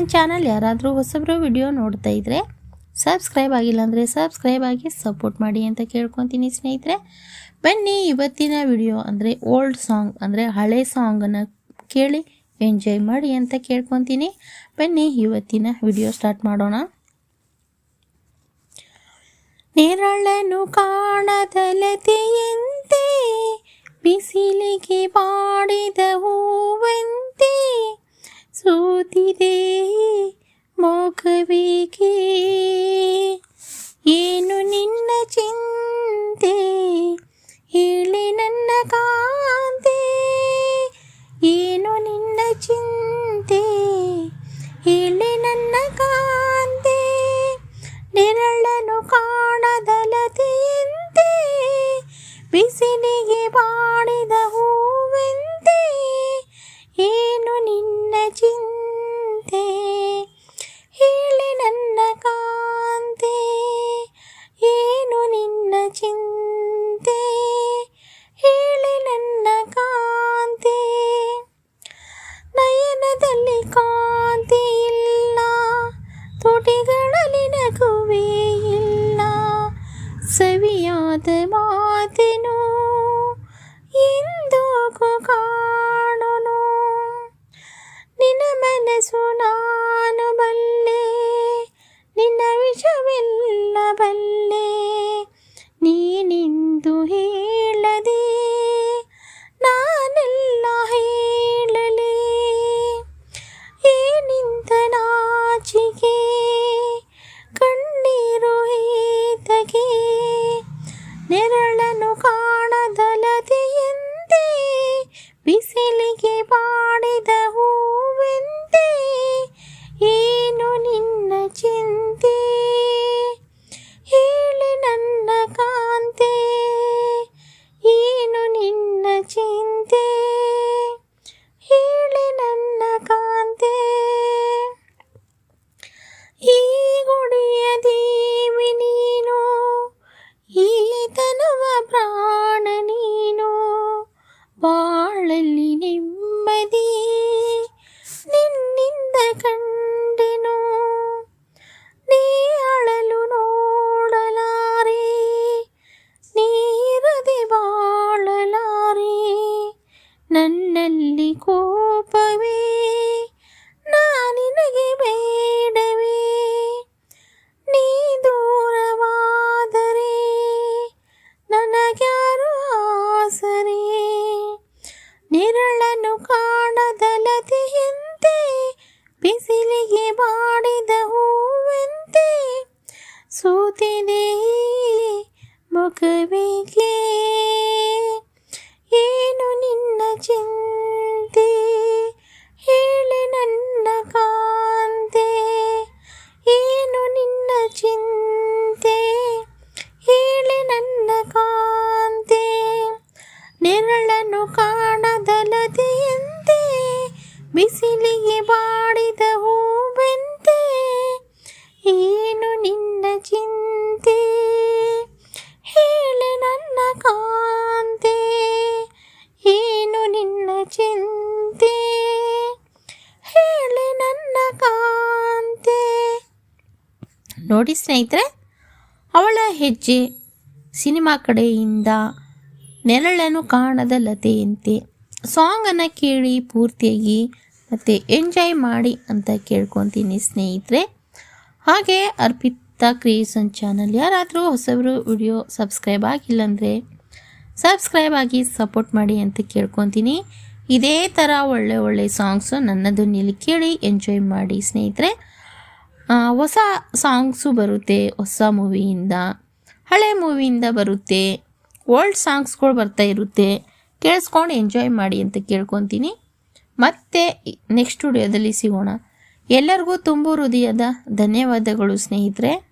Creation channel ಯಾರಾದರೂ ಹೊಸಬ್ರು video ನೋಡ್ತಾ ಇದ್ದರೆ ಸಬ್ಸ್ಕ್ರೈಬ್ ಆಗಿಲ್ಲ ಅಂದರೆ ಸಬ್ಸ್ಕ್ರೈಬ್ ಆಗಿ ಸಪೋರ್ಟ್ ಮಾಡಿ ಅಂತ ಕೇಳ್ಕೊತೀನಿ ಸ್ನೇಹಿತರೆ. ಬನ್ನಿ ಇವತ್ತಿನ ವಿಡಿಯೋ ಅಂದರೆ ಓಲ್ಡ್ ಸಾಂಗ್ ಅಂದರೆ ಹಳೆ ಸಾಂಗನ್ನು ಕೇಳಿ ಎಂಜಾಯ್ ಮಾಡಿ ಅಂತ ಕೇಳ್ಕೊತೀನಿ. ಬನ್ನಿ ಇವತ್ತಿನ ವಿಡಿಯೋ ಸ್ಟಾರ್ಟ್ ಮಾಡೋಣ. ನೆರಳನ್ನು ಕಾಣದಲತೆಯಂತೆ ಬಿಸಿಲಿಗೆ ಬಾಡಿದ ಮೋಗಬೇಕೆ ಏನು ನಿನ್ನ ಚಿಂತೆ? ಹೇಳಿ ನನ್ನ ಕಾಂತೆ. ಏನು ನಿನ್ನ ಚಿಂತೆ? ಹೇಳಿ ನನ್ನ ಕಾಂತೆ. ನೆರಳನ್ನು ಕಾಣದಲತೆಯಂತೆ ಬಿಸಿಲಿಗೆ ಬಾಡಿದ ತುಟಿಗಳಲ್ಲಿ ನಗುವೇ ಇಲ್ಲ ಸವಿಯಾದ ಮಾತೆನು ಎಂದೋಗು ಕಾಣುನು ಬಾಳಲ್ಲಿ ನೆಮ್ಮದಿ ನಿನ್ನಿಂದ ಕಂಡೆನು ನೀ ಅಳಲು ನೋಡಲಾರೆ ನೀರದೆ ಬಾಳಲಾರೆ ನನ್ನಲ್ಲಿ ಕೋಪವೇ ಬಿಸಿಲಿಗೆ ಬಾಡಿದ ನೋಡಿ ಸ್ನೇಹಿತರೆ, ಅವಳ ಹೆಜ್ಜೆ ಸಿನಿಮಾ ಕಡೆಯಿಂದ ನೆರಳನ್ನು ಕಾಣದ ಲತೆಯಂತೆ ಸಾಂಗನ್ನು ಕೇಳಿ ಪೂರ್ತಿಯಾಗಿ ಮತ್ತು ಎಂಜಾಯ್ ಮಾಡಿ ಅಂತ ಕೇಳ್ಕೊತೀನಿ ಸ್ನೇಹಿತರೆ. ಹಾಗೆ ಅರ್ಪಿತಾ ಕ್ರಿಯೇಷನ್ ಚಾನಲ್ ಯಾರಾದರೂ ಹೊಸಬರು ವಿಡಿಯೋ ಸಬ್ಸ್ಕ್ರೈಬ್ ಆಗಿಲ್ಲ ಅಂದರೆ ಸಬ್ಸ್ಕ್ರೈಬ್ ಆಗಿ ಸಪೋರ್ಟ್ ಮಾಡಿ ಅಂತ ಕೇಳ್ಕೊತೀನಿ. ಇದೇ ಥರ ಒಳ್ಳೆ ಒಳ್ಳೆ ಸಾಂಗ್ಸು ನನ್ನ ಧ್ವನಿಯಲ್ಲಿ ಕೇಳಿ ಎಂಜಾಯ್ ಮಾಡಿ ಸ್ನೇಹಿತರೆ. ಹೊಸ ಸಾಂಗ್ಸು ಬರುತ್ತೆ, ಹೊಸ ಮೂವಿಯಿಂದ. ಹಳೆ ಮೂವಿಯಿಂದ ಬರುತ್ತೆ. ಓಲ್ಡ್ ಸಾಂಗ್ಸ್ಗಳು ಬರ್ತಾ ಇರುತ್ತೆ. ಕೇಳಿಸ್ಕೊಂಡು ಎಂಜಾಯ್ ಮಾಡಿ ಅಂತ ಕೇಳ್ಕೊತೀನಿ. ಮತ್ತೆ ನೆಕ್ಸ್ಟ್ ವಿಡಿಯೋದಲ್ಲಿ ಸಿಗೋಣ. ಎಲ್ಲರಿಗೂ ತುಂಬ ಹೃದಯದ ಧನ್ಯವಾದಗಳು ಸ್ನೇಹಿತರೆ.